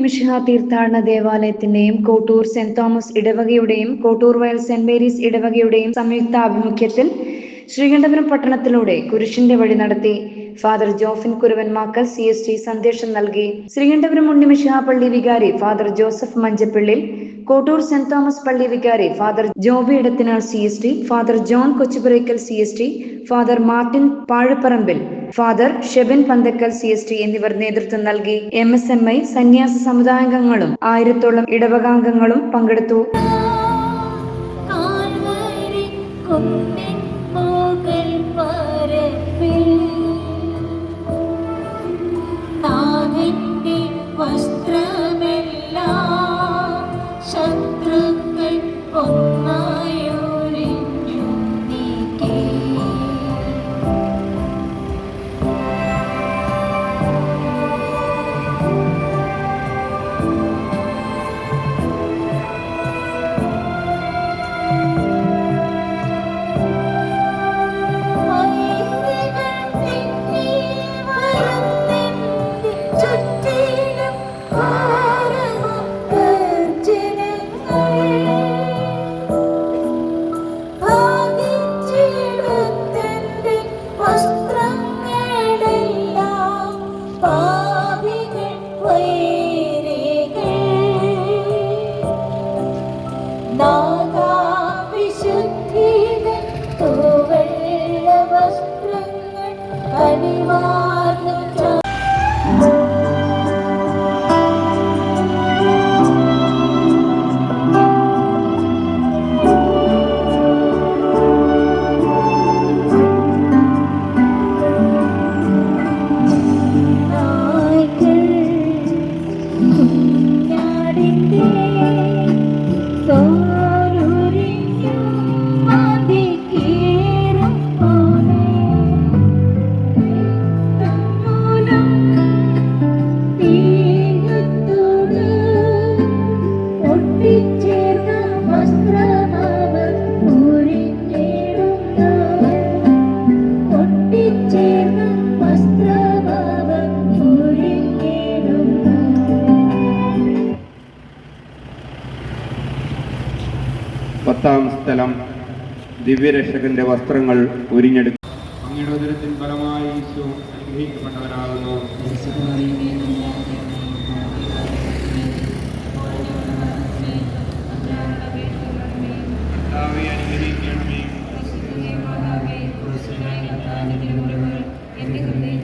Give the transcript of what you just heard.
ഉണ്ണിമിഷിഹ തീർത്ഥാടന ദേവാലയത്തിന്റെയും Kottoor saint Thomas ഇടവകയുടെയും കോട്ടൂർ വയൽ സെന്റ് മേരീസ് ഇടവകയുടെയും സംയുക്ത ആഭിമുഖ്യത്തിൽ ശ്രീകണ്ഠപുരം പട്ടണത്തിലൂടെ കുരിശിന്റെ വഴി നടത്തി. Father Jofin Kuruvan Makkal C S T സന്ദേശം നൽകി. ശ്രീകണ്ഠപുരം ഉണ്ണിമിഷിഹ പള്ളി വികാരി father Joseph Manjappillil Kottoor saint Thomas പള്ളി വികാരി father Joby Edathinal C S T father John Kochupurackal C S T father Martin Pazhupparambil father Shebin Panthackal C S T എന്നിവർ നേതൃത്വം നൽകി M S M I സന്യാസ സമുദായാംഗങ്ങളും ആയിരത്തോളം ഇടവകാംഗങ്ങളും പങ്കെടുത്തു. Lord. പത്താം സ്ഥലം ദിവ്യരക്ഷകന്റെ വസ്ത്രങ്ങൾ ഉരിഞ്ഞെടുക്കും അങ്ങയുടെ ഉദരത്തിൻ ഫലമായി അനുഗ്രഹിക്കപ്പെട്ടവരാകുന്നു. അനുഗ്രഹിക്കപ്പെട്ടവനാകുന്നു